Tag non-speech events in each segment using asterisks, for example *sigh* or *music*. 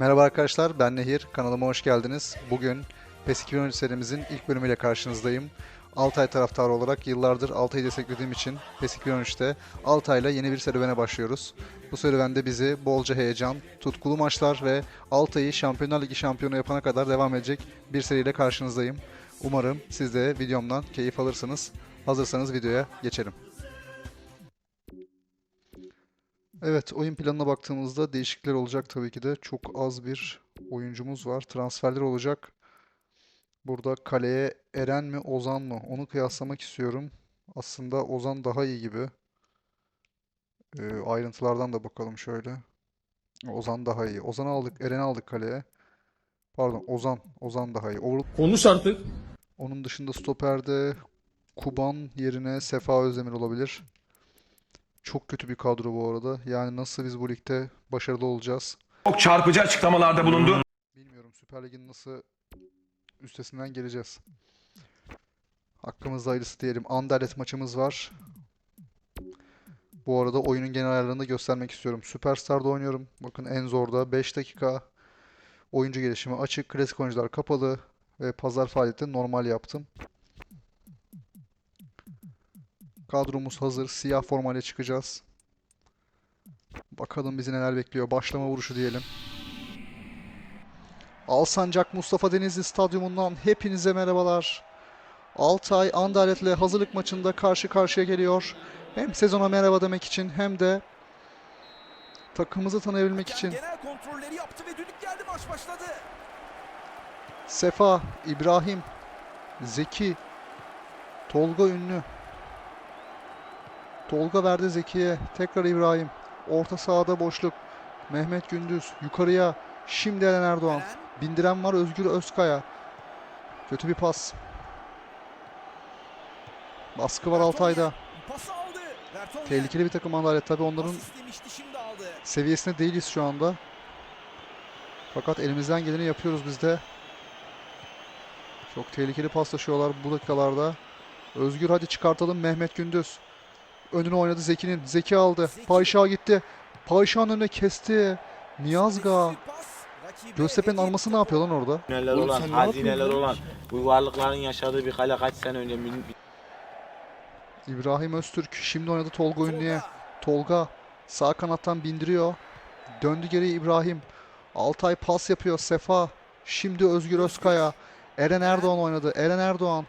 Merhaba arkadaşlar, ben Nehir. Kanalıma hoş geldiniz. Bugün PES 2013 serimizin ilk bölümüyle karşınızdayım. Altay taraftarı olarak yıllardır Altay'ı desteklediğim için PES 2013'te Altay'la yeni bir serüvene başlıyoruz. Bu serüvende bizi bolca heyecan, tutkulu maçlar ve Altay'ı Şampiyonlar Ligi şampiyonu yapana kadar devam edecek bir seriyle karşınızdayım. Umarım siz de videomdan keyif alırsınız. Hazırsanız videoya geçelim. Evet, oyun planına baktığımızda değişiklikler olacak tabii ki de. Çok az bir oyuncumuz var. Transferler olacak. Burada kaleye Eren mi, Ozan mı? Onu kıyaslamak istiyorum. Aslında Ozan daha iyi gibi. Ee, ayrıntılardan da bakalım şöyle. Ozan daha iyi. Ozan'ı aldık, Eren'i aldık kaleye. Pardon, Ozan. Ozan daha iyi. Or- Konuş artık. Onun dışında stoperde Kuban yerine Sefa Özdemir olabilir. Çok kötü bir kadro bu arada. Yani nasıl biz bu ligde başarılı olacağız? Çok çarpıcı açıklamalarda bulundu. Bilmiyorum Süper Lig'in nasıl üstesinden geleceğiz. Hakkımızda hayırlısı diyelim. Anderlet maçımız var. Bu arada oyunun genel ayarlarını göstermek istiyorum. Superstar'da oynuyorum. Bakın en zorda 5 dakika. Oyuncu gelişimi açık. Klasik oyuncular kapalı. Ve pazar faaliyeti normal yaptım. Kadromuz hazır. Siyah formayla çıkacağız. Bakalım bizi neler bekliyor. Başlama vuruşu diyelim. Alsancak Mustafa Denizli Stadyumundan hepinize merhabalar. Altay Andalet'le hazırlık maçında karşı karşıya geliyor. Hem sezona merhaba demek için hem de takımımızı tanıyabilmek için. Genel kontrolleri yaptı ve düdük geldi maç başladı. Sefa, İbrahim, Zeki, Tolga Ünlü. Tolga verdi Zeki'ye. Tekrar İbrahim. Orta sahada boşluk. Mehmet Gündüz yukarıya. Şimdi Eren Erdoğan. Bindiren var Özgür Özkaya. Kötü bir pas. Baskı var Altay'da. Tehlikeli bir takım Andalet. Tabii onların seviyesinde değiliz şu anda. Fakat elimizden geleni yapıyoruz biz de. Çok tehlikeli paslaşıyorlar bu dakikalarda. Özgür hadi çıkartalım Mehmet Gündüz. Önüne oynadı Zeki'nin. Zeki aldı. Payşa gitti. Payşa'nın önüne kesti. Niyazga. Göztepe'nin arması ne yapıyor lan orada? Neler Oğlum olan, sen ne hazineler yapıyorsun olan, bu varlıkların yaşadığı bir kale kaç sene önce mil- İbrahim Öztürk şimdi oynadı Tolga Tolga. Ünlü'ye. Tolga sağ kanattan bindiriyor. Döndü geri İbrahim. Altay pas yapıyor. Sefa. Şimdi Özgür Özkaya. Eren Erdoğan oynadı. Eren Erdoğan.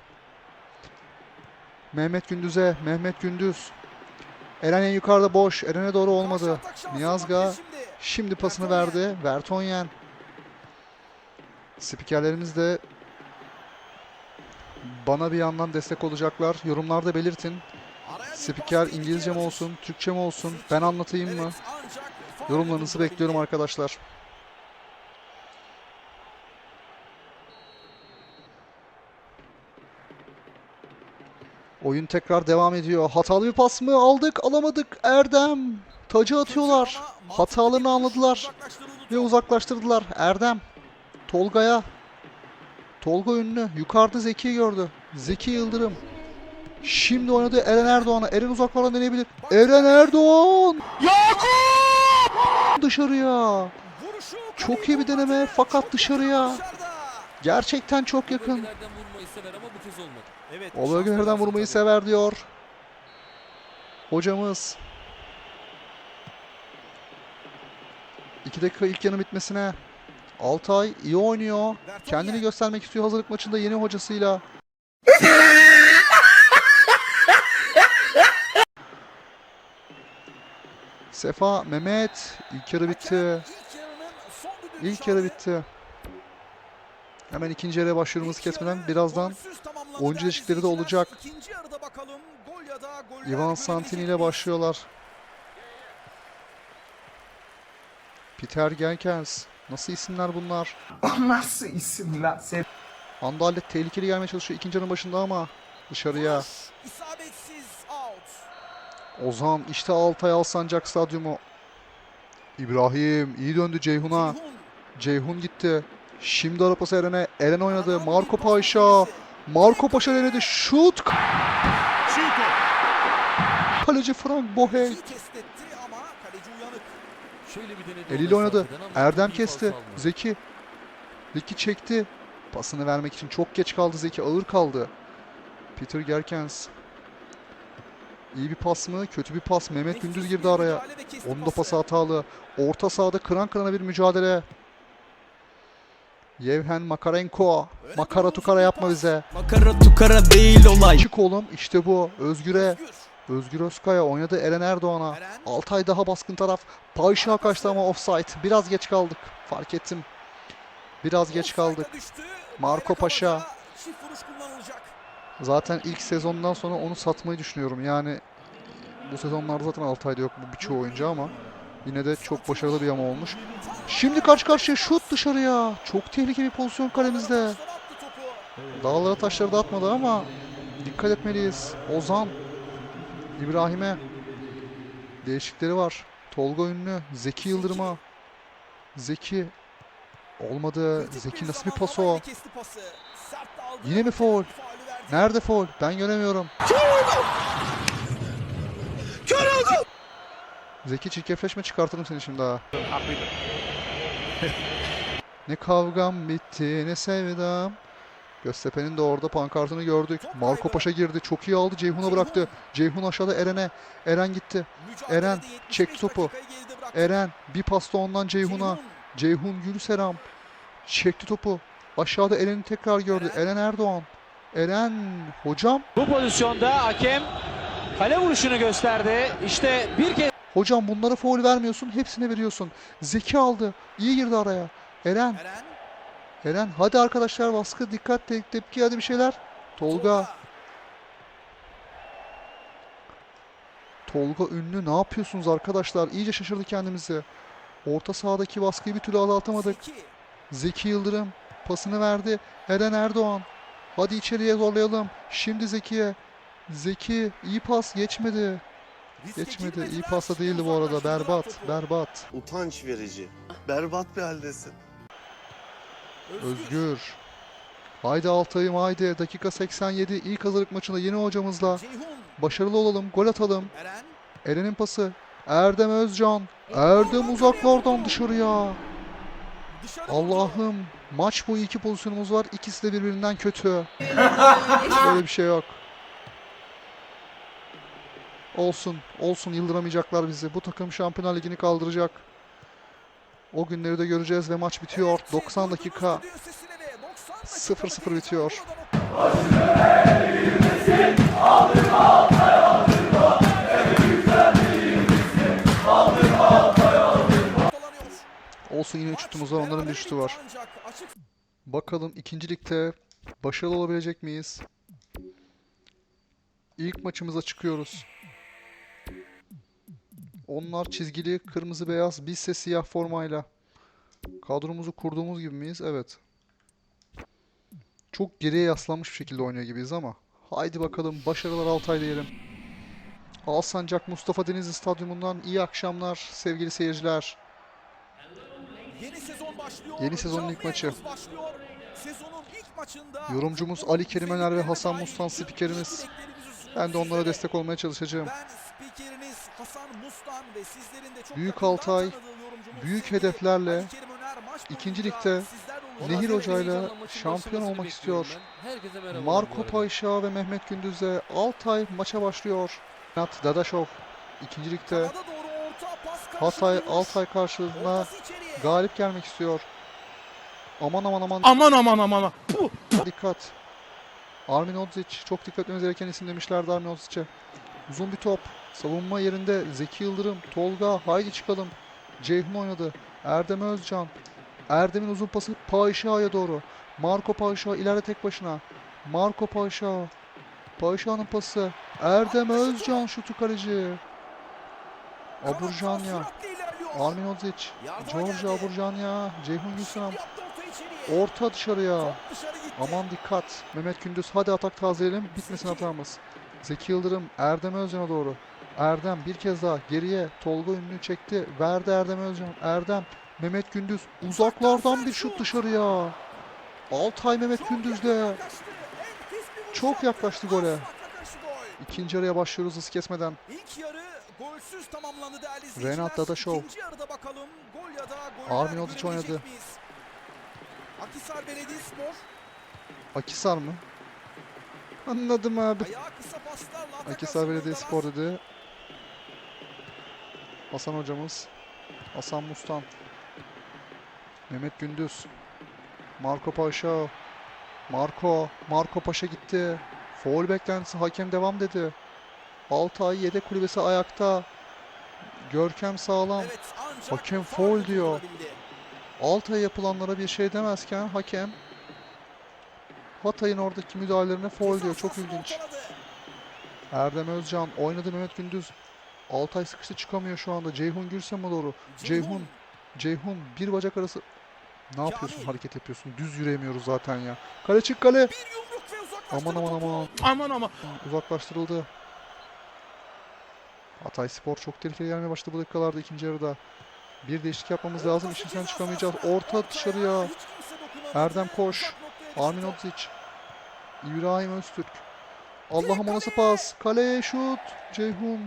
Mehmet Gündüz'e. Mehmet Gündüz. Eren en yukarıda boş. Eren'e doğru olmadı. Niyazga şimdi. pasını verdi. Vertonyen. Spikerlerimiz de bana bir yandan destek olacaklar. Yorumlarda belirtin. Spiker İngilizce mi olsun, Türkçe mi olsun? Ben anlatayım mı? Yorumlarınızı bekliyorum arkadaşlar. Oyun tekrar devam ediyor. Hatalı bir pas mı? Aldık, alamadık. Erdem. Tacı atıyorlar. Hatalarını anladılar ve uzaklaştırdılar. Erdem. Tolga'ya. Tolga ünlü. Yukarıda Zeki gördü. Zeki Yıldırım. Şimdi oynadı Eren Erdoğan'a. Eren uzaklardan deneyebilir. Eren Erdoğan. Yakup! Dışarıya. Çok iyi bir deneme fakat dışarıya. Gerçekten çok yakın. Bölgelerden vurmayı sever ama bu kez olmadı. Evet, O bölgelerden vurmayı sever diyor. Hocamız. 2 dakika ilk yanı bitmesine. Altay iyi oynuyor. Kendini göstermek istiyor hazırlık maçında yeni hocasıyla. Sefa, Mehmet. İlk yarı bitti. İlk yarı bitti. Hemen ikinci yarıya başlıyoruz İlk kesmeden. Birazdan oyuncu değerli değişiklikleri de olacak. İkinci yarıda bakalım gol ya da goller Ivan Santini ile başlıyorlar. Peter Genkens. Nasıl isimler bunlar? *laughs* Nasıl isim la? Sen Andalet tehlikeli gelmeye çalışıyor ikinci yarının başında ama dışarıya. Vuruş, isabetsiz out. Ozan işte Altay Alsancak Stadyumu. İbrahim iyi döndü Ceyhun'a. Ceyhun, Ceyhun gitti. Şimdi arapası Eren'e. Eren oynadı. Marco Paşa. Marco Paşa denedi. Şut. Kaleci Frank Bohey. İyi test etti ama kaleci uyanık. Şöyle bir denedi o Eliyle oynadı. Erdem kesti. Zeki. Zeki çekti. Pasını vermek için çok geç kaldı Zeki. Ağır kaldı. Peter Gerkens. İyi bir pas mı? Kötü bir pas. Mehmet Gündüz girdi araya. Onun da pası. pası hatalı. Orta sahada kıran kırana bir mücadele. Yevhen Makarenko. Makara tukara yapma bize. Makara tukara değil olay. Çık oğlum. İşte bu. Özgür'e. Özgür. Özkaya oynadı Eren Erdoğan'a. Eren. Altay daha baskın taraf. Payşa kaçtı ama offside. Biraz geç kaldık. Fark ettim. Biraz geç kaldık. Marco Paşa. Zaten ilk sezondan sonra onu satmayı düşünüyorum. Yani bu sezonlarda zaten Altay'da yok bu birçoğu oyuncu ama yine de çok başarılı bir yama olmuş. Şimdi karşı karşıya şut dışarıya. Çok tehlikeli bir pozisyon kalemizde. Dağlara taşları da atmadı ama dikkat etmeliyiz. Ozan, İbrahim'e değişikleri var. Tolga Ünlü, Zeki Yıldırım'a. Zeki olmadı. Zeki nasıl bir pas o? Yine mi verdi. Nerede foul? Ben göremiyorum. Zeki çirkefleşme çıkartırım seni şimdi ha. *laughs* ne kavgam bitti ne sevdam. Göztepe'nin de orada pankartını gördük. Marco Paşa girdi. Çok iyi aldı. Ceyhun'a bıraktı. Ceyhun aşağıda Eren'e. Eren gitti. Eren 75 çekti topu. Eren bir pasta ondan Ceyhun'a. Ceyhun. Gülseram çekti topu. Aşağıda Eren'i tekrar gördü. Eren. Eren Erdoğan. Eren hocam. Bu pozisyonda hakem kale vuruşunu gösterdi. İşte bir kez Hocam bunlara faul vermiyorsun. Hepsine veriyorsun. Zeki aldı. İyi girdi araya. Eren. Eren. Eren hadi arkadaşlar baskı dikkat te- tepki hadi bir şeyler. Tolga. Tolga ünlü ne yapıyorsunuz arkadaşlar? İyice şaşırdık kendimizi. Orta sahadaki baskıyı bir türlü azaltamadık. Zeki. Zeki Yıldırım pasını verdi. Eren Erdoğan. Hadi içeriye zorlayalım. Şimdi Zeki'ye. Zeki iyi pas geçmedi. Geçmedi. İyi pasta değildi bu arada. Berbat. Berbat. Utanç verici. Berbat bir haldesin. Özgür. Haydi Altay'ım haydi. Dakika 87. İlk hazırlık maçında yeni hocamızla. Başarılı olalım. Gol atalım. Eren. Eren'in pası. Erdem Özcan. Erdem uzaklardan dışarıya. Allah'ım. Maç boyu iki pozisyonumuz var. İkisi de birbirinden kötü. *laughs* Böyle bir şey yok. Olsun. Olsun. Yıldıramayacaklar bizi. Bu takım Şampiyonlar Ligi'ni kaldıracak. O günleri de göreceğiz ve maç bitiyor. Evet, siz 90 duydunuz dakika. düdüğün sesini ve 90 dakika 0-0 bir bitiyor. Olsun yine üç Maç şutumuz var. Onların bir şutu var. Bakalım ikinci ligde başarılı olabilecek miyiz? İlk maçımıza çıkıyoruz. Onlar çizgili kırmızı beyaz, biz ise siyah formayla. Kadromuzu kurduğumuz gibi miyiz? Evet. Çok geriye yaslanmış bir şekilde oynuyor gibiyiz ama. Haydi bakalım başarılar Altay diyelim. Alsancak Mustafa Denizli Stadyumundan iyi akşamlar sevgili seyirciler. Yeni sezon başlıyor. Yeni sezonun ilk maçı. Sezonun ilk maçında Yorumcumuz Ali Kerim Öner ve Hasan Mustan spikerimiz. Ben de onlara destek olmaya çalışacağım. Ben spikeriniz Hasan Mustan ve sizlerin de çok Büyük Altay, büyük hedeflerle ikinci ligde. Nehir Hoca'yla şampiyon olmak istiyor. Marco. Payşa ve Mehmet Gündüz'le Altay maça başlıyor. Nat Dadaşov ikinci ligde Hatay. Altay karşılığında galip gelmek istiyor. Aman aman aman aman aman aman. dikkat. Armin Odzic çok dikkat etmemiz gereken isim demişlerdi Armin Odzic'e. Uzun bir top. Savunma yerinde Zeki Yıldırım, Tolga haydi çıkalım. Ceyhun oynadı. Erdem Özcan. Erdem'in uzun pası Paşa'ya doğru. Marco Paşa ileride tek başına. Marco Paşa. Paşa'nın pası. Erdem Özcan şutu kaleci. Aburjanya. Armin. Yardıma George. Aburjanya. Ceyhun. Yaptı orta dışarıya. Aman dikkat. Mehmet Gündüz hadi atak tazeleyelim. Bitmesin hatamız. Zeki Yıldırım Erdem Özcan'a doğru. Erdem bir kez daha geriye. Tolga Ünlü çekti. Verdi Erdem Özcan. Erdem. Mehmet Gündüz uzaklardan bir şut dışarıya. Altay Mehmet bir vuruş Çok yaklaştı gole. İkinci araya başlıyoruz hız kesmeden. İlk yarı golsüz tamamlandı değerli izleyiciler. Renat Dadaşov. İkinci yarıda bakalım gol ya da Armin Odic oynadı. miyiz? Akhisar Belediyespor Akisar mı? Anladım abi. Akisar. Belediyespor dedi. Hasan hocamız. Hasan Mustan. Mehmet Gündüz. Marco Paşa. Marco. Marco Paşa gitti. Foul beklentisi. Hakem devam dedi. Altay yedek kulübesi ayakta. Görkem sağlam. Evet, Hakem foul diyor. Altay yapılanlara bir şey demezken hakem Hatay'ın oradaki müdahalelerine foul diyor. Çok ilginç. Erdem Özcan oynadı Mehmet Gündüz. Altay sıkıştı çıkamıyor şu anda. Ceyhun Gürsem'e doğru. Ceyhun. Ceyhun bir bacak arası. Ne yapıyorsun? Hareket yapıyorsun. Düz yürüyemiyoruz zaten ya. Kale çık kale. Aman aman aman. Aman aman. Uzaklaştırıldı. Hatay Spor çok tehlikeli gelmeye başladı bu dakikalarda ikinci yarıda. Bir değişiklik yapmamız lazım. İşin sen çıkamayacağız. Orta dışarıya. Erdem Koş. Armin. Odzic. İbrahim Öztürk. Allah'ım nasıl pas? Kaleye şut. Ceyhun.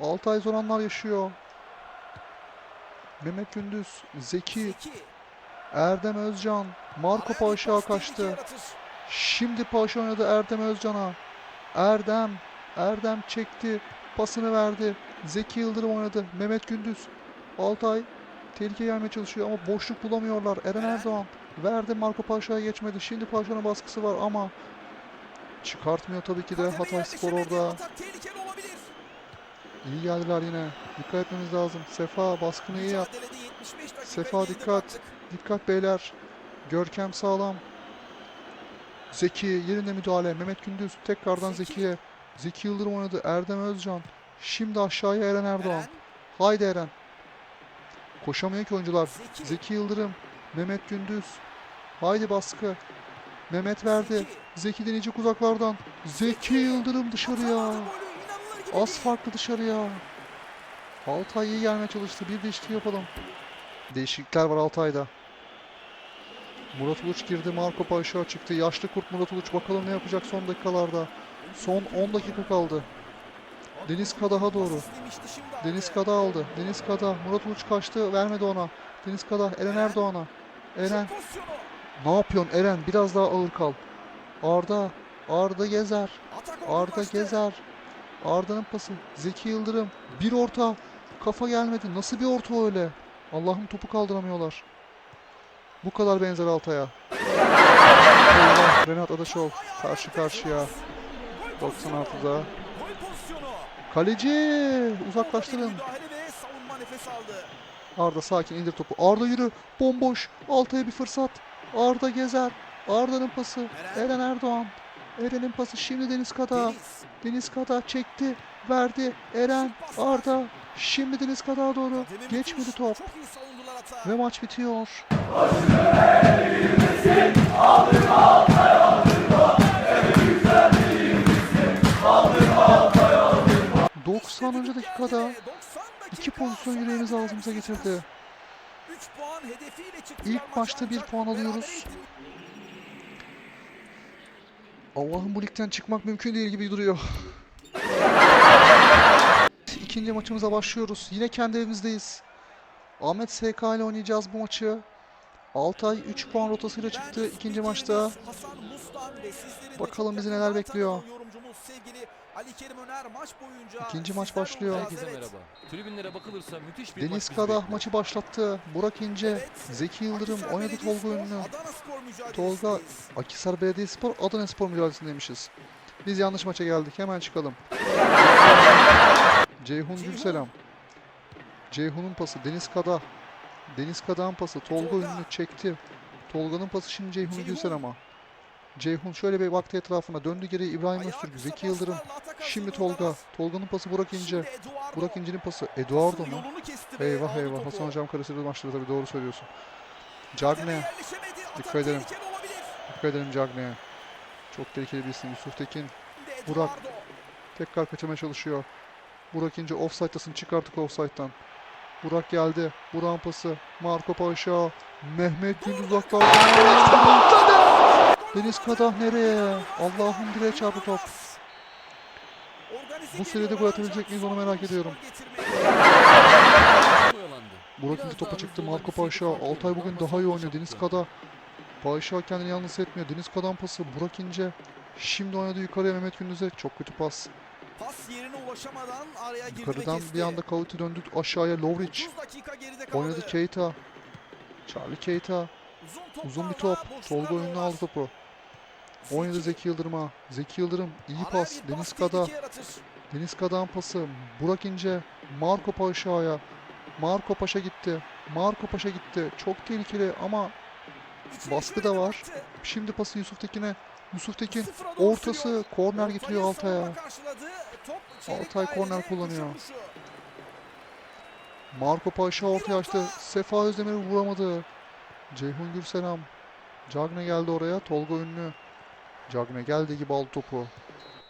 Altay zor anlar yaşıyor. Mehmet Gündüz. Zeki. Erdem Özcan. Marco Paşa kaçtı. Şimdi Paşa oynadı Erdem Özcan'a. Erdem. Erdem çekti. Pasını verdi. Zeki Yıldırım oynadı. Mehmet Gündüz. Altay. Tehlike gelmeye çalışıyor ama boşluk bulamıyorlar. Eren. Erdoğan. Verdi Marco Paşa'ya geçmedi. Şimdi Paşa'nın baskısı var ama çıkartmıyor tabii ki de Hatay Spor orada. İyi geldiler yine. Dikkat etmemiz lazım. Sefa baskını iyi yap. Mücadelede 75 dakika Sefa dikkat. Dikkat beyler. Görkem sağlam. Zeki yerinde müdahale. Mehmet Gündüz tekrardan Zeki. Zeki'ye. Zeki Yıldırım oynadı. Erdem Özcan. Şimdi aşağıya Eren Erdoğan. Eren, Haydi Eren. Koşamıyor ki oyuncular. Zeki. Zeki Yıldırım. Mehmet Gündüz. Haydi baskı. Mehmet verdi. Zeki. Zeki deneyecek uzaklardan. Zeki Yıldırım dışarıya. Az farklı dışarıya. Altay iyi gelmeye çalıştı. Bir değişiklik yapalım. Değişiklikler var Altay'da. Murat Uluç girdi. Marco Paşa çıktı. Yaşlı kurt Murat Uluç. Bakalım ne yapacak son dakikalarda. Son 10 dakika kaldı. Deniz Kadah'a doğru. Deniz Kadah aldı. Deniz Kadah. Murat Uluç kaçtı. Vermedi ona. Deniz Kadah. Eren Erdoğan'a. Eren. Ne yapıyorsun Eren? Biraz daha ağır kal. Arda. Arda Gezer. Arda. Gezer. Arda'nın pası. Zeki Yıldırım. Bir orta. Kafa gelmedi. Nasıl bir orta öyle? Allah'ım topu kaldıramıyorlar. Bu kadar benzer Altay'a. Renat Adaşov karşı karşıya. Gol pozisyonu. 96'da. Gol pozisyonu. Kaleci uzaklaştırın. Arda sakin indir topu. Arda yürü. Bomboş. Altay'a bir fırsat. Arda Gezer. Arda'nın pası. Eren Erdoğan. Eren'in pası şimdi Deniz Kada. Deniz. Kada çekti, verdi. Eren, Arda. Şimdi Deniz Kada'ya doğru. Geçmedi top. Ve maç bitiyor. İşte 90. düdük dakikada geldi. 90 iki dakika pozisyon yüreğimizi ağzımıza getirdi. 3 puan hedefiyle çıktılar İlk maçta bir puan alıyoruz. Allah'ım bu ligden çıkmak mümkün değil gibi duruyor. İkinci maçımıza başlıyoruz. Yine kendi evimizdeyiz. Ahmet SK ile oynayacağız bu maçı. Altay 3 puan rotasıyla çıktı ikinci maçta. Bakalım bizi neler bekliyor. tanıyan Yorumcumuz sevgili Ali Kerim Öner maç boyunca İkinci maç başlıyor. Herkese merhaba. Tribünlere bakılırsa müthiş bir Deniz maç Kadah maçı başlattı. Burak İnce, Evet. Zeki Yıldırım Akhisar oynadı Tolga. Adanaspor Tolga. Akhisar Belediyespor Adana Spor mücadelesindeymişiz. Biz yanlış maça geldik. Hemen çıkalım. Ceyhun Ceyhun. Gülselam. Ceyhun'un pası. Deniz Kadah. Deniz Kadah'ın pası. Tolga. Ünlü çekti. Tolga'nın pası şimdi Ceyhun. Gülselam'a. Ceyhun şöyle bir baktı etrafına. Döndü geri İbrahim Öztürk. Zeki Yıldırım. Şimdi Tolga. Tolga'nın pası Burak İnce. Burak İnce'nin pası. Eduardo mu? Eyvah eyvah. Hasan hocam karıştırdı maçları tabii doğru söylüyorsun. Cagne. Dikkat edelim. Dikkat edelim Cagne'ye. Çok tehlikeli bir isim. Yusuf Tekin. Burak. Tekrar kaçırmaya çalışıyor. Burak İnce offside'tasın. Çık artık offside'dan. Burak geldi. Burak'ın pası. Marco Paşa. Mehmet Gün uzaklardan. Deniz Kadah nereye? Allah'ım direğe çarptı top. Bu seride gol atabilecek miyiz onu merak ediyorum. Burak İnce topa çıktı. Marco Paşa. Altay bugün daha iyi oynuyor. Deniz Kada. Paşa kendini yalnız etmiyor. Deniz Kada'nın pası. Burak İnce. Şimdi oynadı yukarıya Mehmet Gündüz'e. Çok kötü pas. Pas yerine ulaşamadan araya girdi Yukarıdan bir anda Kavuti döndü. Aşağıya Lovric. 30 dakika geride kaldı. Oynadı Keita. Charlie Keita. Uzun, Uzun bir top. Tolga önüne aldı topu. Oynadı Zeki Yıldırım'a. Zeki Yıldırım iyi Araya pas. Deniz Kada. Deniz Kada'nın pası. Burak İnce. Marco Paşa'ya. Marco Paşa gitti. Marco Paşa gitti. Çok tehlikeli ama Baskı da var. şimdi pası Yusuf Tekin'e. Yusuf Tekin ortası korner getiriyor Altay'a. Altay korner kullanıyor. Marco Paşa ortaya açtı. Sefa Özdemir'i vuramadı. Ceyhun Gürselam. Cagne geldi oraya. Tolga Ünlü. Cagne geldi gibi aldı topu.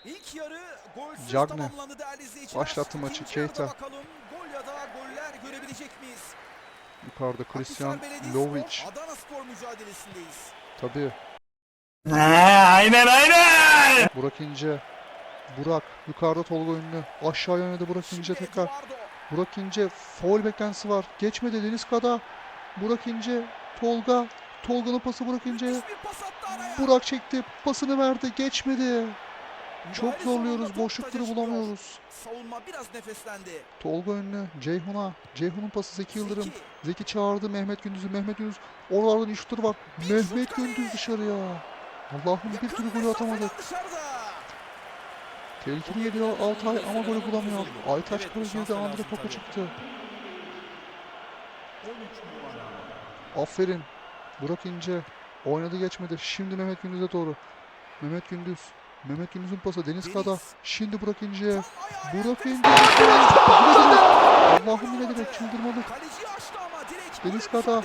İlk yarı golsüz Cagne. tamamlandı değerli izleyiciler. Başlattı maçı. Keita. Bakalım gol ya da goller görebilecek miyiz? Yukarıda Christian Lovic. Adana Spor mücadelesindeyiz. Tabii. aynen aynen. Burak İnce. Burak. Yukarıda Tolga Ünlü. Aşağıya oynadı Burak İnce tekrar. Burak İnce foul beklentisi var. Geçmedi Deniz Kada. Burak İnce, Tolga. Tolga'nın pası Burak İnce'ye. Burak çekti. Pasını verdi. Geçmedi. Çok zorluyoruz. Boşlukları bulamıyoruz. Savunma biraz nefeslendi. Tolga önüne. Ceyhun'a. Ceyhun'un pası Zeki Yıldırım. Zeki. Zeki çağırdı Mehmet Gündüz'ü. Mehmet Gündüz. Oralardan iş şutları var. Bir Mehmet. Gündüz dışarıya. Allah'ım bir türlü golü atamadık. Dışarıda. Tehlikeli geliyor Altay ama golü bulamıyor. Aytaç golü girdi. Andre tabii. çıktı. Aferin. Burak İnce. Oynadı geçmedi. Şimdi Mehmet Gündüz'e doğru. Mehmet Gündüz. Mehmet Gündüz'ün pası Deniz Kada. Şimdi Burak İnce'ye. Burak. İnce. Allah'ım yine direkt direkt Deniz Kada.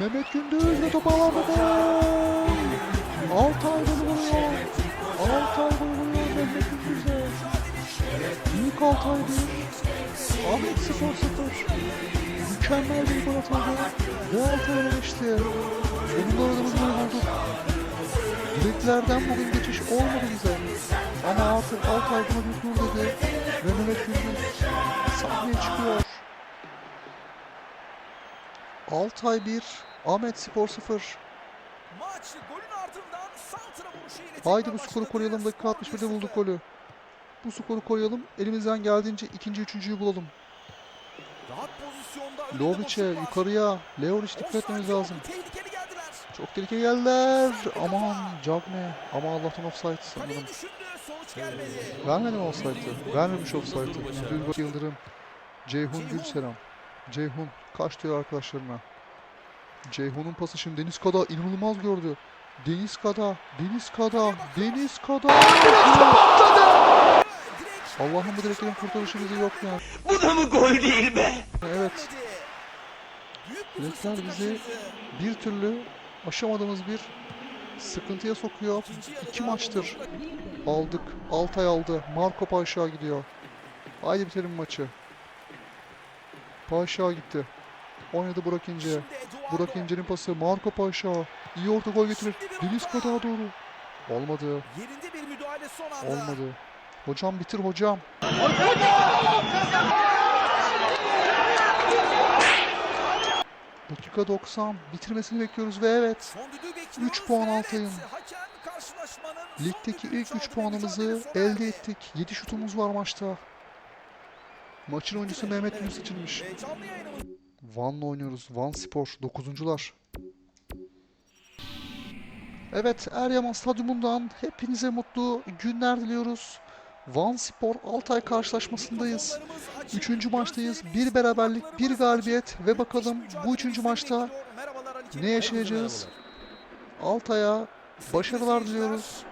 Mehmet Gündüz ve topu alamadı. Gol! Altay golü vuruyor. Altay golü vuruyor Mehmet Gündüz'e. Büyük Altay 1. Ahmet Spor 0. Mükemmel bir gol atıldı. Ve Altay öne geçti. Sonunda aradığımız golü bulduk. Direklerden bugün geçiş olmadı bize. Ama artık Altay buna bir dur dedi. Ve Mehmet Gündüz sahneye çıkıyor. Altay 1, Ahmet Spor 0. Maç golün ardından santra vuruşu ile Haydi bu skoru koruyalım. Dakika Skor 61'de bulduk 1-0. golü. Bu skoru koruyalım. Elimizden geldiğince ikinci, üçüncüyü bulalım. Rahat pozisyonda önünde Lovic'e yukarıya. Leoric dikkat etmemiz lazım. Tehlikeli. Çok tehlikeli geldiler. Aman Cagne. Ama Allah'tan offside sanırım. Kaleyi düşündü sonuç gelmedi. Vermedi mi offside'ı? Vermemiş offside'ı. Düz Yıldırım. Ceyhun Ceyhun. Gülselam. Ceyhun kaç diyor arkadaşlarına. Ceyhun'un pası şimdi Deniz Kada inanılmaz gördü. Deniz Kada, Deniz Kada, Deniz Kada. Direkt Allah'ım bu direklerin kurtarışı bize yok ya. Bu da mı gol değil be? Evet, gelmedi. Büyük bir Direkler bizi bir türlü aşamadığımız bir sıkıntıya sokuyor. İki maçtır aldık. Altay aldı. Marco Paşa gidiyor. Haydi bitirelim maçı. Paşa gitti. Oynadı Burak İnce. Burak İnce'nin pası. Marco Paşa. İyi orta gol getirir. Orta. Kada'ya doğru. Olmadı. Yerinde bir müdahale son anda. Olmadı. Hocam bitir hocam. Dakika 90. Bitirmesini bekliyoruz ve evet. Son düdüğü bekliyoruz Üç puan son Ligdeki ilk 3 çaldı ve puanımızı elde ettik. 7 şutumuz var maçta. Maçın oyuncusu Mehmet Yunus seçilmiş. Van'la oynuyoruz. Van Spor 9'uncular. Evet Eryaman Stadyumundan hepinize mutlu günler diliyoruz. Van Spor Altay karşılaşmasındayız. Üçüncü maçtayız. Bir beraberlik, bir galibiyet ve bakalım bu üçüncü maçta ne yaşayacağız? Altay'a başarılar diliyoruz.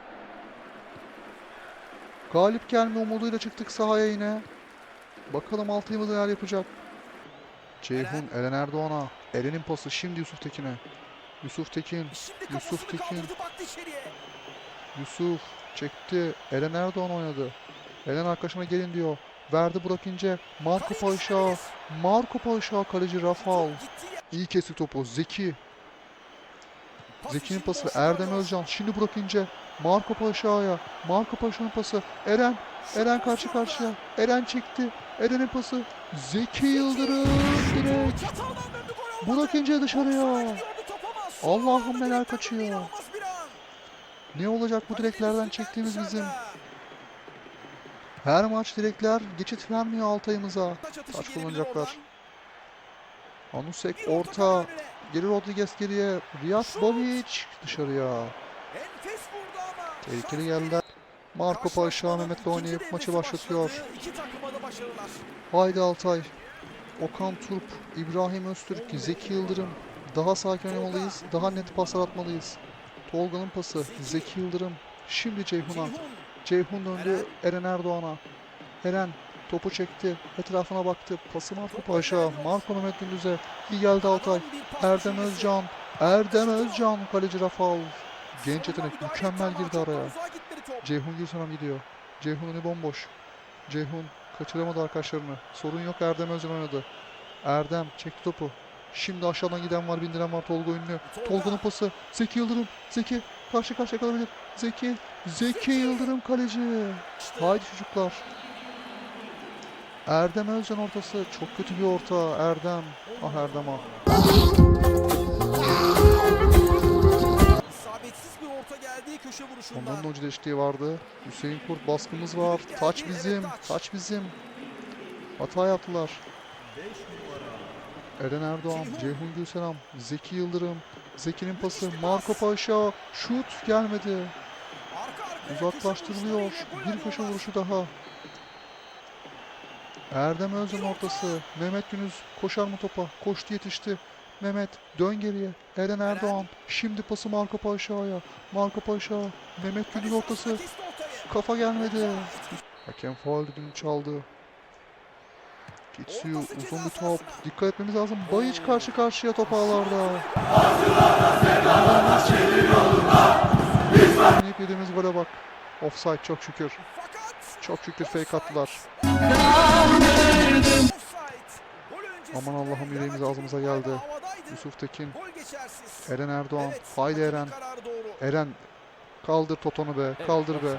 Galip gelme umuduyla çıktık sahaya yine. Bakalım Altay'ımız neler yapacak. Ceyhun, Eren Erdoğan'a. Eren'in pası şimdi Yusuf Tekin'e. Yusuf Tekin, Şimdi Yusuf Tekin. Yusuf çekti. Eren Erdoğan oynadı. Eren arkadaşına gelin diyor. Verdi Burak İnce. Marco Paşa. Marco Paşa kaleci Rafal. İyi kesti topu. Zeki. Zeki'nin pası Erdem. Özcan. Şimdi Burak İnce. Marco Paşa'ya. Marco Paşa'nın pası. Eren. Eren karşı karşıya. Eren çekti. Eren'in pası. Zeki Yıldırım direkt. Burak İnce dışarıya. Allah'ım neler kaçıyor. Ne olacak bu direklerden çektiğimiz bizim? Her maç direkler geçit vermiyor Altay'ımıza. Taç kullanacaklar. Anusek orta. Geri Rodriguez geriye. Riyad Babic dışarıya. Tehlikeli geldiler. Marco Paşa Mehmet'le oynayıp maçı başlatıyor. Haydi Altay. Okan Turp, İbrahim Öztürk, Zeki Yıldırım. Daha sakin oynamalıyız. Daha net paslar atmalıyız. Tolga'nın pası. Zeki Yıldırım. Şimdi Ceyhun'a. Ceyhun döndü Eren Erdoğan'a. Eren topu çekti. Etrafına baktı. Pası Marco Paşa. Marco Mehmet Gündüz'e. İyi geldi Altay. Erdem. Özcan. Erdem Özcan. Kaleci Rafal. Genç yetenek. Mükemmel girdi araya. Ceyhun Gülsenem gidiyor. Ceyhun önü bomboş. Ceyhun kaçıramadı arkadaşlarını. Sorun yok Erdem Özcan oynadı. Erdem çekti topu. Şimdi aşağıdan giden var, bindiren var Tolga ünlü. Tolga. Tolga'nın pası. Zeki Yıldırım. Zeki karşı karşıya kalabilir. Zeki. Zeki Yıldırım kaleci. Haydi çocuklar. Erdem Özcan ortası. Çok kötü bir orta. Erdem. Ah Erdem ah. İsabetsiz bir orta geldi köşe vuruşundan. Onların da ucu deştiği vardı. Hüseyin Kurt baskımız var. Taç bizim. Taç bizim. Hata yaptılar. Eren Erdoğan, Ceyhun Gülselam, Zeki Yıldırım, Zeki'nin pası, Marco Paşa, şut gelmedi. Uzaklaştırılıyor. Bir köşe vuruşu daha. Erdem Özcan ortası. Mehmet Günüz koşar mı topa? Koştu yetişti. Mehmet dön geriye. Eren Erdoğan. Şimdi pası Marco Paşa'ya. Marco Paşa. Mehmet Günüz ortası. Kafa gelmedi. Hakem faul düdüğünü çaldı. Kitsuyu uzun bir top. Dikkat etmemiz lazım. Bayiç karşı karşıya top ağlarda. Oynayıp yediğimiz gole bak. Offside çok şükür. Çok şükür fake attılar. Aman Allah'ım yüreğimiz ağzımıza geldi. Yusuf Tekin. Eren Erdoğan. Evet, Haydi Eren. Eren kaldır Toton'u be. Evet, Kaldır be. offside.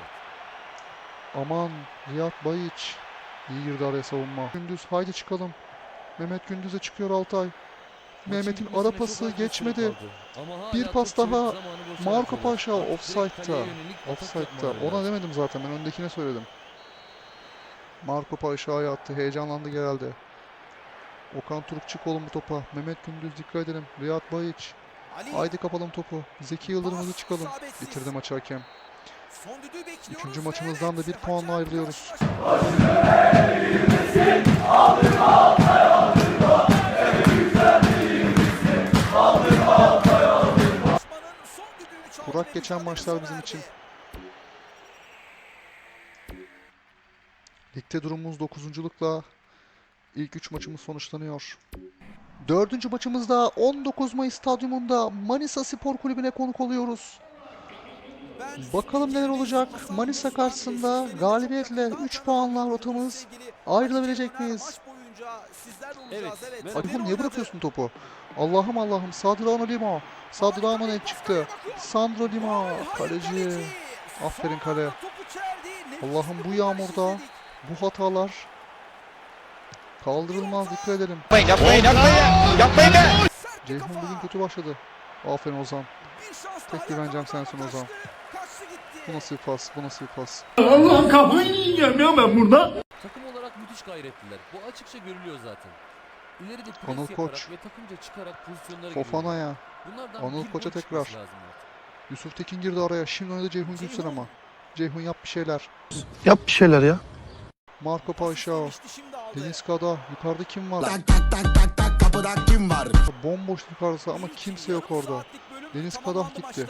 Aman Riyad Bayiç. İyi girdi araya savunma. Gündüz haydi çıkalım. Mehmet Gündüz'e çıkıyor Altay. Mehmet'in ara pası geçmedi. Bir pas daha. Marco. Paşa offside'da. Offside'da. Ona demedim zaten. Ben öndekine söyledim. Marco Paşa'ya attı. Heyecanlandı herhalde. Okan Turuk çık oğlum bu topa. Mehmet Gündüz dikkat edelim. Riyad Bayiç. Haydi kapalım topu. Zeki Yıldırım hızlı pas çıkalım. isabetsiz. Bitirdi maçı hakem. Üçüncü maçımızdan da bir puanla ayrılıyoruz. Burak geçen maçlar bizim için. Ligde durumumuz 9'unculukla ilk 3 maçımız sonuçlanıyor. Dördüncü maçımızda 19 Mayıs stadyumunda Manisa Spor Kulübü'ne konuk oluyoruz. Bakalım neler olacak. Manisa karşısında galibiyetle 3 puanla rotamız ayrılabilecek miyiz? Evet, oğlum niye bırakıyorsun topu? Allah'ım Allah'ım. Sadrano Lima. Sadrano net çıktı. Sandro Lima. Kaleci. Aferin kale. Allah'ım bu yağmurda bu hatalar kaldırılmaz dikkat edelim. Sert bir Ceyhun kafa. bugün kötü başladı. Aferin Ozan. Tek güvencem sensin Ozan. Bu nasıl bir pas? Bu nasıl bir pas? Allah kafayı yiyeceğim ya ben burada. Takım olarak müthiş gayretliler. Bu açıkça görülüyor zaten. İleride pres Anıl Koç. ve takımca çıkarak pozisyonlara Fofana ya. Bunlardan Anıl Koç'a tekrar. Yusuf Tekin girdi araya. Şimdi oynadı Ceyhun Gülsün ama. Ceyhun yap bir şeyler. Yap bir şeyler ya. Marco Paşa. Geçti, şimdi aldı. Deniz Kada. Yukarıda kim var? Bomboş yukarısı ama kimse yok orada. Deniz Kadah gitti.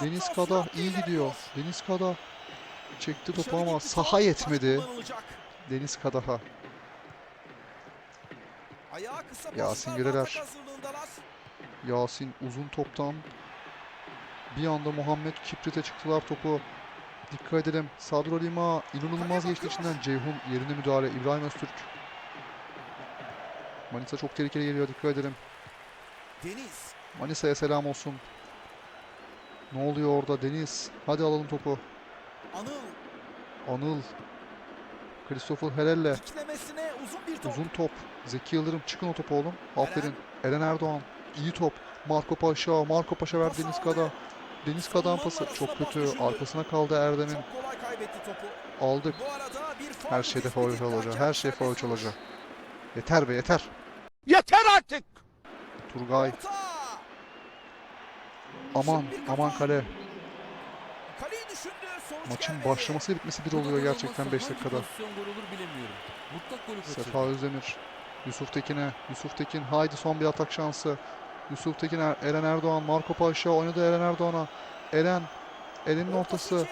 Deniz Kada sürekli iyi gidiyor. Deniz Kada çekti topu ama saha yetmedi. Deniz Kadah'a. Ayağı kısa Yasin hazırlığındalar. Yasin uzun toptan bir anda Muhammed Kiprit'e çıktılar topu. Dikkat edelim. Sadro Lima inanılmaz geçti içinden. Ceyhun yerine müdahale. İbrahim Öztürk. Manisa çok tehlikeli geliyor. Dikkat edelim. Deniz. Manisa'ya selam olsun. Ne oluyor orada Deniz? Hadi alalım topu. Anıl. Anıl. Christopher Helelle. Uzun bir top. Uzun top. Zeki Yıldırım çıkın o topu oğlum. Aferin. Eren Erdoğan. iyi top. Marco Paşa. Marco Paşa ver Deniz Kada. Deniz Kada'nın pası çok kötü. Arkasına kaldı Erdem'in. Aldık. Bu arada bir faul Her şeyde faul olacak. Her şey faul olacak. Yeter be yeter. Yeter artık. Turgay. Aman aman kale. Kaleyi düşündü. Sonuç Maçın başlaması bitmesi bir oluyor gerçekten 5 Hangi dakikada. Sefa Özdemir. Yusuf Tekin'e. Yusuf Tekin haydi son bir atak şansı. Yusuf Tekin, Er- Eren Erdoğan, Marco Paşa oynadı Eren Erdoğan'a. Eren, Eren'in ortası.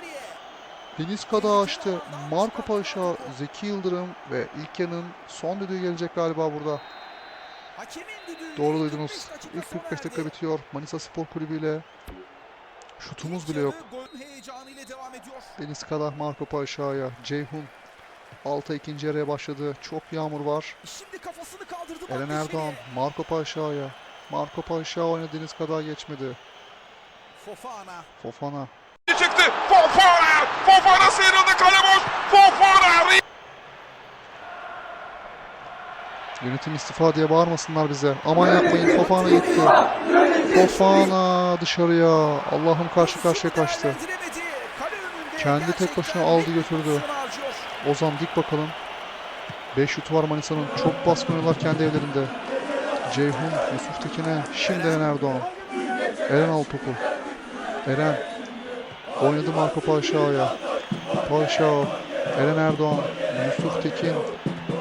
Deniz Kada açtı. Marco Paşa, Zeki Yıldırım ve ilk yarının son düdüğü gelecek galiba burada. Hakemin düdüğü. Doğru 45 duydunuz. dakika İlk sona 45 dakika bitiyor. Manisa Spor Kulübü ile şutumuz bile yok. yarı Golün heyecanı ile devam ediyor. Deniz Kada, Marco Paşa'ya, Ceyhun. Alta ikinci yarıya başladı. Çok yağmur var. Şimdi kafasını kaldırdı. Eren. Erdoğan, Marco Paşa'ya. Marco Paşa oynadı Deniz Kada geçmedi. Fofana. Fofana. Çıktı. Fofana. Fofana sıyrıldı kale boş. Fofana. Yönetim istifa diye bağırmasınlar bize. Aman yapmayın Fofana gitti. Fofana dışarıya. Allah'ım karşı karşıya kaçtı. Kendi tek başına aldı götürdü. Ozan dik bakalım. 5 şutu var Manisa'nın. Çok baskın oynuyorlar kendi evlerinde. Ceyhun, Yusuf Tekin'e. Şimdi Eren Erdoğan. Eren al topu. Eren. Oynadı Marco Paşa'ya. Paşa. Eren Erdoğan. Yusuf Tekin.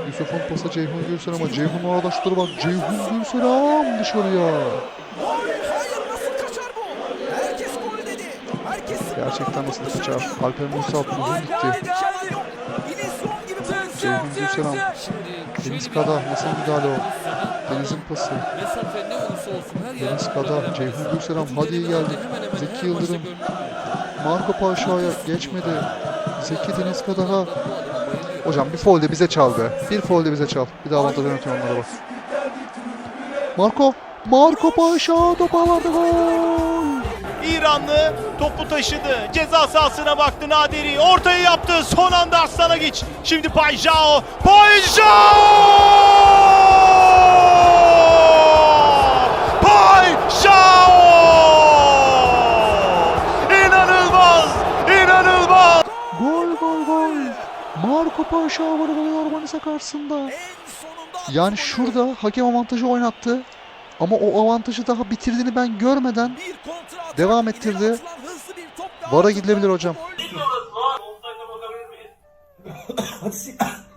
Yusuf'un pası Ceyhun Gülselam'a. Ceyhun orada şutları bak. Ceyhun Gülselam dışarıya. Gol! Hayır nasıl kaçar bu? Herkes gol dedi. Herkes Gerçekten nasıl kaçar? Alper Musa uzun gitti. Ceyhun Gülselam. Şimdi şöyle Deniz bir Kada. Nasıl müdahale o? Deniz'in pası. Mesafe ne olursa olsun her yer Deniz Kada, Ceyhun Gülselam, hadi iyi geldi. Zeki Yıldırım, Marco Paşa'ya geçmedi. Zeki Deniz Kadaha. Hocam bir foul de bize çal be. Bir foul de bize çal. Bir daha avantaj yönetiyor onlara bak. Marco. Marco Paşa top aldı gol. İranlı topu taşıdı. Ceza sahasına baktı Naderi. Ortayı yaptı. Son anda Arslan'a geç. Şimdi Payjao. Payjao! Marco Paşa varı buluyor Manisa karşısında. En sonunda Yani şurada hakem avantajı oynattı. Ama o avantajı daha bitirdiğini ben görmeden devam ettirdi. VAR'a gidilebilir hocam. *coughs*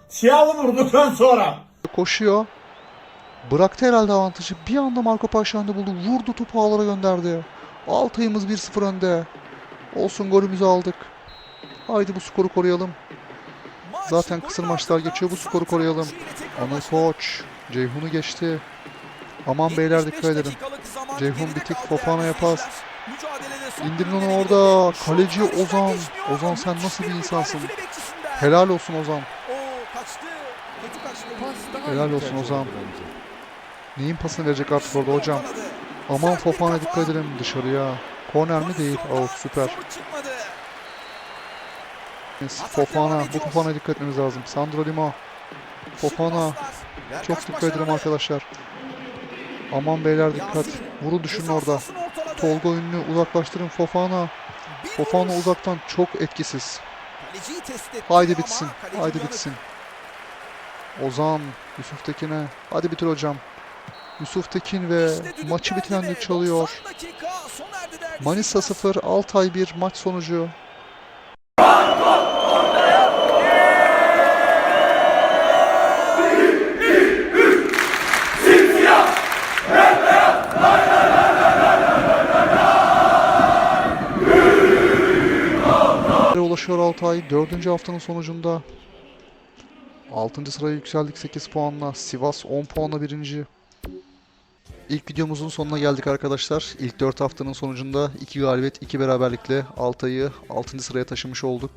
Siyahlı vurduktan sonra. koşuyor. Bıraktı herhalde avantajı. Bir anda Marco Paşa önde buldu. Vurdu topu ağlara gönderdi. Altayımız 1-0 önde. Olsun golümüzü aldık. Haydi bu skoru koruyalım. Zaten kısır maçlar geçiyor. Bu skoru koruyalım. Anıl. Koç. Ceyhun'u geçti. Aman beyler 75 dikkat edin. Ceyhun geride bitik, kaldı Fofana değerli yapar. izleyiciler. Mücadelede son İndirin onu orada. Kaleci Ozan. Ozan sen nasıl bir insansın? Helal olsun Ozan. Pas Helal olsun Ozan. Neyin pasını verecek artık orada hocam? Aman bir Fofana dikkat edelim dışarıya. Korner mi değil? Oh süper. Fofana. Bu Fofana'ya dikkat etmemiz lazım. Sandro Lima. Fofana. Çok dikkat edelim arkadaşlar. Aman beyler dikkat. Düşünün ceza orada. Tolga ünlü uzaklaştırın Fofana. Fofana uzaktan çok etkisiz. Haydi bitsin. Haydi bitsin. Ozan. Yusuf Tekin'e. Hadi bitir hocam. Yusuf Tekin ve İşte maçı bitiren çalıyor. 90 dakika Manisa izleyiciler. 0, Altay 1 maç sonucu. Ulaşıyor Altay. Dördüncü haftanın sonucunda 6. sıraya yükseldik 8 puanla. Sivas 10 puanla birinci. İlk videomuzun sonuna geldik arkadaşlar. İlk 4 haftanın sonucunda 2 galibiyet 2 beraberlikle Altay'ı 6. sıraya taşımış olduk.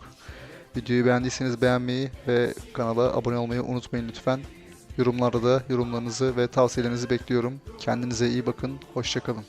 Videoyu beğendiyseniz beğenmeyi ve kanala abone olmayı unutmayın lütfen. Yorumlarda da yorumlarınızı ve tavsiyelerinizi bekliyorum. Kendinize iyi bakın. Hoşçakalın.